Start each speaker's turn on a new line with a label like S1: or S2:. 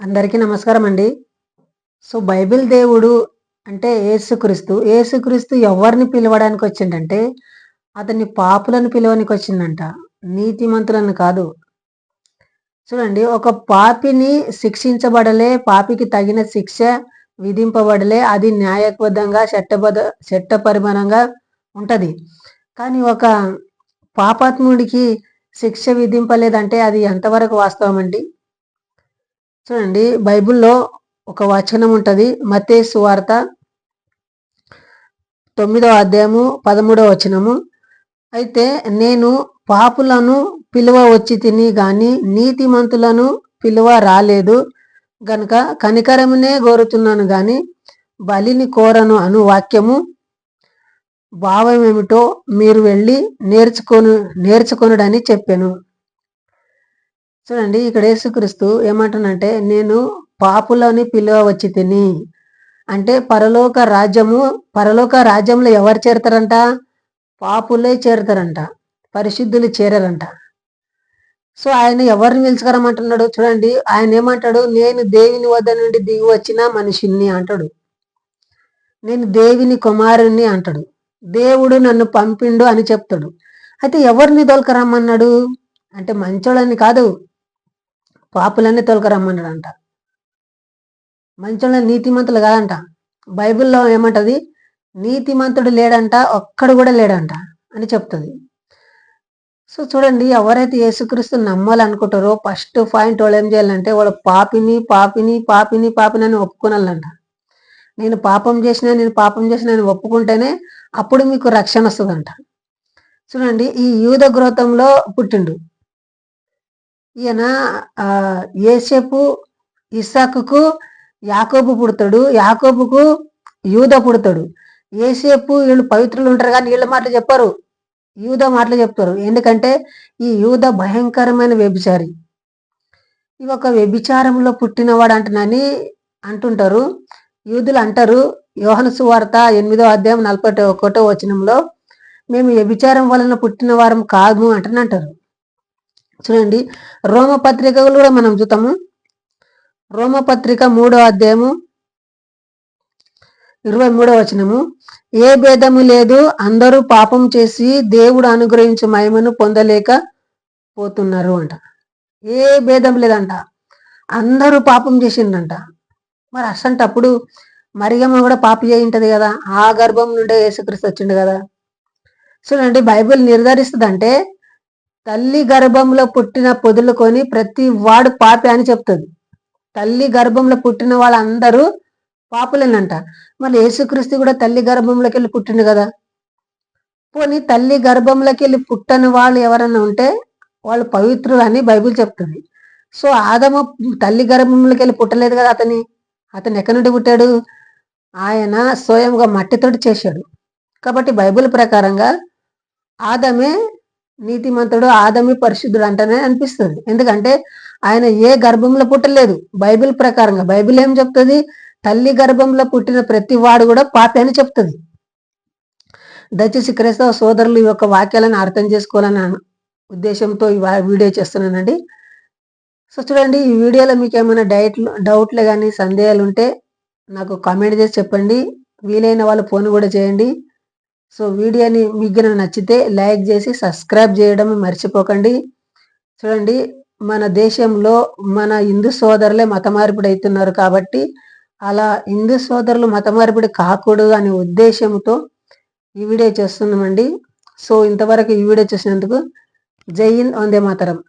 S1: అందరికీ నమస్కారం అండి. సో బైబిల్ దేవుడు అంటే ఏసుక్రీస్తు ఏసుక్రీస్తు ఎవరిని పిలవడానికి వచ్చిందంటే అతన్ని పాపులను పిలవడానికి వచ్చిందంట. నీతిమంతులను కాదు. చూడండి ఒక పాపిని శిక్షించబడలే పాపికి తగిన శిక్ష విధింపబడలే అది న్యాయబద్ధంగా చట్టబద్ధ చట్టపరిమాణంగా ఉంటుంది. కానీ ఒక పాపాత్ముడికి శిక్ష విధింపలేదంటే అది ఎంతవరకు వాస్తవం అండి? చూడండి బైబిల్లో ఒక వచనం ఉంటుంది మతే సువార్త తొమ్మిదవ అధ్యాయము పదమూడవ వచనము. అయితే నేను పాపులను పిలువ వచ్చి తిని గాని నీతిమంతులను పిలువ రాలేదు. గనుక కనికరమునే కోరుతున్నాను గాని బలిని కోరను అను వాక్యము భావం ఏమిటో మీరు వెళ్ళి నేర్చుకొను నేర్చుకొనుడని చెప్పాను. చూడండి ఇక్కడ యేసుక్రీస్తు ఏమంటానంటే నేను పాపులని పిలువ వచ్చి తిని. అంటే పరలోక రాజ్యము పరలోక రాజ్యంలో ఎవరు చేరతారంట? పాపులే చేరతారంట పరిశుద్ధులు చేరారంట. సో ఆయన ఎవరిని పిలుచుకోరమంటున్నాడు చూడండి ఆయన ఏమంటాడు? నేను దేవిని వద్ద నుండి దిగి వచ్చిన మనిషిని అంటాడు. నేను దేవిని కుమారుని అంటాడు. దేవుడు నన్ను పంపిండు అని చెప్తాడు. అయితే ఎవరిని దొలకరమ్మన్నాడు అంటే మంచోళ్ళని కాదు. పాపులన్నీ తొలకరమ్మన్నాడంట. మంచోళ్ళ నీతిమంతులు కాదంట. బైబిల్లో ఏమంటది? నీతిమంతుడు లేడంట ఒక్కడు కూడా లేడంట అని చెప్తుంది. సో చూడండి ఎవరైతే యేసుక్రీస్తు నమ్మాలనుకుంటారో ఫస్ట్ పాయింట్ వాళ్ళు ఏం చేయాలంటే వాళ్ళు పాపిని పాపిని పాపిని పాపిని అని ఒప్పుకోనాలంట. నేను పాపం చేసినా నేను పాపం చేసినా అని ఒప్పుకుంటేనే అప్పుడు మీకు రక్షణ వస్తుందంట. చూడండి ఈ యూద గ్రోతంలో పుట్టిండు. ఈయన ఏసేపు ఇసాకుకు యాకోబు పుడతాడు. యాకోబుకు యూద పుడతాడు. ఏసేపు వీళ్ళు పవిత్రులు ఉంటారు కానీ వీళ్ళ మాటలు చెప్పారు. యూద మాటలు చెప్తారు. ఎందుకంటే ఈ యూద భయంకరమైన వ్యభిచారి. ఇవి ఒక వ్యభిచారంలో పుట్టినవాడు అంటున్నాని అంటుంటారు. యూదులు అంటారు యోహన సువార్త ఎనిమిదో అధ్యాయం నలభై ఒకటో వచనంలో మేము వ్యభిచారం వలన పుట్టిన వారం కాదు అంటారు చూడండి. రోమపత్రికలు కూడా మనం చూద్దాము రోమపత్రిక మూడో అధ్యాయము ఇరవై మూడో వచనము. ఏ భేదము లేదు అందరూ పాపం చేసి దేవుడు అనుగ్రహించి మహిమను పొందలేక పోతున్నారు అంట. ఏ భేదం లేదంట. అందరూ పాపం చేసిండంట మరి అసంటప్పుడు మరియమ్మ కూడా పాప చేయింటది కదా. ఆ గర్భం నుండే యేసుక్రీస్తు వచ్చిండు కదా. చూడండి బైబిల్ నిర్ధారిస్తుందంటే తల్లి గర్భంలో పుట్టిన పొదులుకొని ప్రతి వాడు పాపి అని చెప్తుంది. తల్లి గర్భంలో పుట్టిన వాళ్ళందరూ పాపులేనంట. మరి యేసుక్రీస్తు కూడా తల్లి గర్భంలోకి వెళ్ళి పుట్టిండు కదా. పోనీ తల్లి గర్భంలోకి వెళ్ళి పుట్టని వాళ్ళు ఎవరన్నా ఉంటే వాళ్ళు పవిత్రులు అని బైబిల్ చెప్తుంది. సో ఆదమ తల్లి గర్భంలోకి వెళ్ళి పుట్టలేదు కదా అతని. అతను ఎక్కడి నుండి పుట్టాడు? ఆయన స్వయంగా మట్టితోటి చేశాడు. కాబట్టి బైబిల్ ప్రకారంగా ఆదమే నీతిమంతుడు ఆదమి పరిశుద్ధుడు అంటేనే అనిపిస్తుంది. ఎందుకంటే ఆయన ఏ గర్భంలో పుట్టలేదు. బైబిల్ ప్రకారంగా. బైబిల్ ఏం చెప్తుంది? తల్లి గర్భంలో పుట్టిన ప్రతి వాడు కూడా పాపి అని చెప్తుంది. దయచేసి క్రైస్తవ సోదరులు ఈ యొక్క వాక్యాలను అర్థం చేసుకోవాలని ఉద్దేశంతో ఈ వీడియో చేస్తున్నానండి. సో చూడండి ఈ వీడియోలో మీకు ఏమైనా డైట్ డౌట్లు కానీ సందేహాలు ఉంటే నాకు కామెంట్ చేసి చెప్పండి. వీలైన వాళ్ళు ఫోన్ కూడా చేయండి. సో వీడియోని మీకు నచ్చితే లైక్ చేసి సబ్స్క్రైబ్ చేయడం మర్చిపోకండి. చూడండి మన దేశంలో మన హిందూ సోదరులే మత మార్పిడి అవుతున్నారు కాబట్టి అలా హిందూ సోదరులు మతమార్పిడి కాకూడదు అనే ఉద్దేశంతో ఈ వీడియో చేస్తున్నామండి. సో ఇంతవరకు ఈ వీడియో చూసినందుకు జై హింద్ వందే మాతరం.